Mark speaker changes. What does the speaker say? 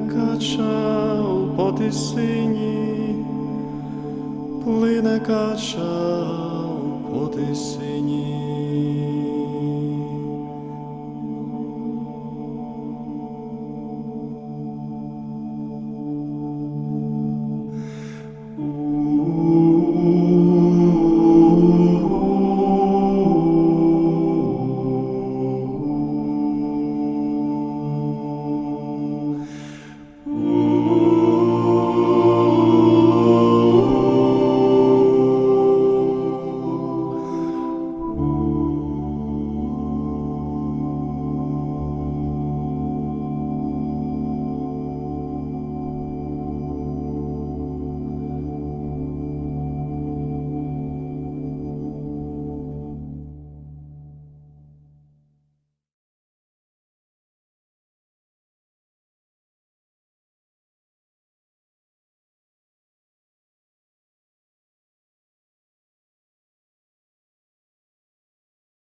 Speaker 1: плине кача по тисині, плине кача по тисині.